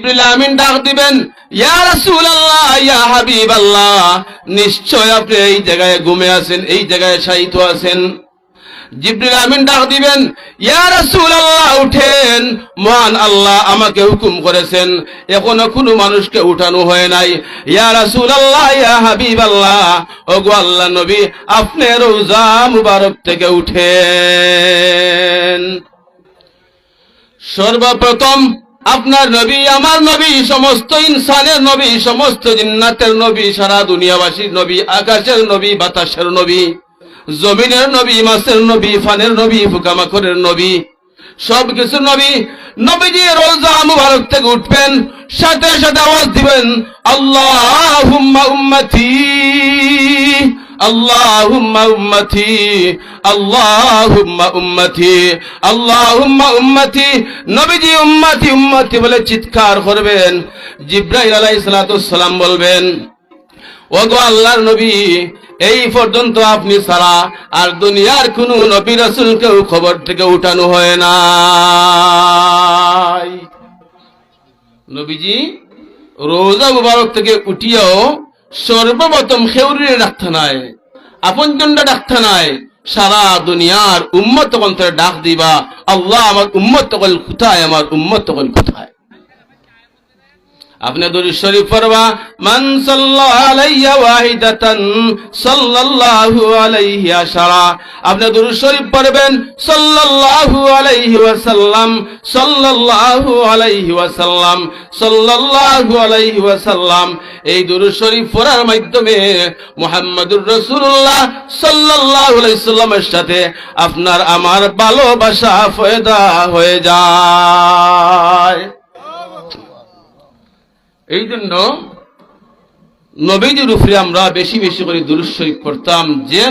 জিবরিল আমিন ডাক দিবেন, ইয়া রাসূলুল্লাহ, ইয়া হাবিবাল্লাহ, নিশ্চয় আপনি এই জায়গায় ঘুমে আছেন, এই জায়গায় শায়িত আছেন। জিবরিল আমিন ডাক দিবেন, ইয়া রাসূলুল্লাহ, উঠেন, মহান আল্লাহ আমাকে হুকুম করেছেন, এখনও কোনো মানুষকে উঠানো হয় নাই। ইয়া রাসূলুল্লাহ, ইয়া হাবিবাল্লাহ, ওগো আল্লাহ নবী, আপনি রোজা মুবারক থেকে উঠেন। সর্বপ্রথম আপনার নবী, আমার নবী, সমস্ত ইনসানের নবী, সমস্ত জিন্নাতের নবী, সারা দুনিয়াবাসীর নবী, আকাশের নবী, বাতাসের নবী, জমিনের নবী, মাছের নবী, ফানের নবী ফুকামাখরের নবী সব কিছু নবী। নবীজি রোজা মুবারক থেকে উঠবেন, সাথে সাথে আওয়াজ দিবেন আল্লাহ উম্মতি। আল্লাহুম্মা উম্মতি আল্লাহুম্মা উম্মতি আল্লাহুম্মা উম্মতি, নবীজি উম্মতি উম্মতি বলে চিৎকার করবেন। জিব্রাইল আলাইহিস সালাম বলবেন, ওগো আল্লাহর নবী, এই পর্যন্ত আপনি ছাড়া আর দুনিয়ার কোন নবী রাসূলকেও খবর থেকে উঠানো হয় না নবীজি, রোজা মুবারক থেকে উঠিয়াও সর্বপ্রথম খেউরির ডাক্তানায় আপন জন্ডা ডাক্তানায় সারা দুনিয়ার উম্মত তখন ডাক দিবা, আল্লাহ আমার উম্মত তখন কোথায়, আমার উম্মত তখন কোথায়? আপনি দরুদ শরীফ পড়বা, মান সাল্লাল্লাহু আলাইহি ওয়াহিদাতান সাল্লাল্লাহু আলাইহি আশারা। আপনি দরুদ শরীফ পড়বেন, সাল্লাল্লাহু আলাইহি ওয়াসাল্লাম, সাল্লাল্লাহু আলাইহি ওয়াসাল্লাম, সাল্লাল্লাহু আলাইহি ওয়াসাল্লাম। এই দরুদ শরীফ পড়ার মাধ্যমে মুহাম্মদুর রাসূলুল্লাহ সাল্লাল্লাহু আলাইহি সাল্লামের সাথে আপনার আমার ভালোবাসা ফয়দা হয়ে যায়। এই জন্য নবীজির উপরে আমরা বেশি বেশি করে দুরুৎসরিক করতাম যে